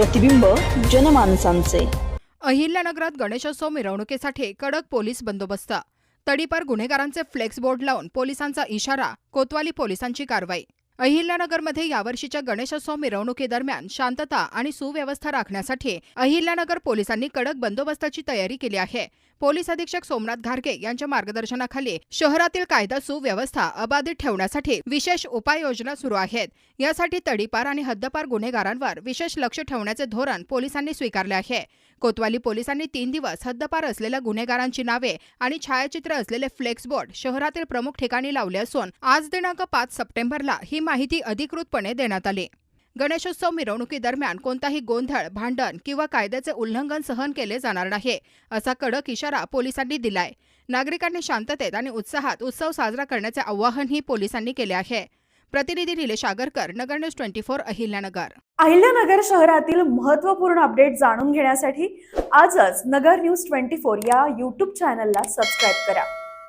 प्रतिबिंब जनमानसांचे. अहिल्यानगरात गणेशोत्सव मिरवणुकीसाठी कडक पोलीस बंदोबस्त. तडीपार गुन्हेगारांचे फ्लेक्स बोर्ड लावून पोलिसांचा इशारा कोतवाली पोलिसांची कारवाई. अहिल्यानगरमध्ये यावर्षीच्या गणेशोत्सव मिरवणुकीदरम्यान शांतता आणि सुव्यवस्था राखण्यासाठी अहिल्यानगर पोलिसांनी कडक बंदोबस्ताची तयारी केली आहे. पोलीस अधीक्षक सोमनाथ घारगे यांच्या मार्गदर्शनाखाली शहरातील कायदा सुव्यवस्था अबाधित ठेवण्यासाठी विशेष उपाययोजना सुरू आहेत. यासाठी तडीपार आणि हद्दपार गुन्हेगारांवर विशेष लक्ष ठेवण्याचे धोरण पोलिसांनी स्वीकारले आहे. कोतवाली पोलिसांनी तीन दिवस हद्दपार असलेल्या गुन्हेगारांची नावे आणि छायाचित्र असलेले फ्लेक्स बोर्ड शहरातील प्रमुख ठिकाणी लावले असून आज दिनांक पाच सप्टेंबरला ही माहिती अधिकृतपणे देण्यात आली. गणेशोत्सव मिरवणुकीदरम्यान कोणताही गोंधळ भांडण किंवा कायद्याचे उल्लंघन सहन केले जाणार नाही असा कडक इशारा पोलिसांनी दिलाय. नागरिकांनी शांततेत आणि उत्साहात उत्सव साजरा करण्याचे आवाहनही पोलिसांनी केले आहे. प्रतिनिधी Nilesh Agarkar Nagar news twenty four Ahilyanagar. Ahilyanagar शहरातील महत्त्वपूर्ण अपडेट जाणून घेण्यासाठी आजच नगर न्यूज ट्वेंटी फोर या यूट्यूब चॅनलला सबस्क्राईब करा.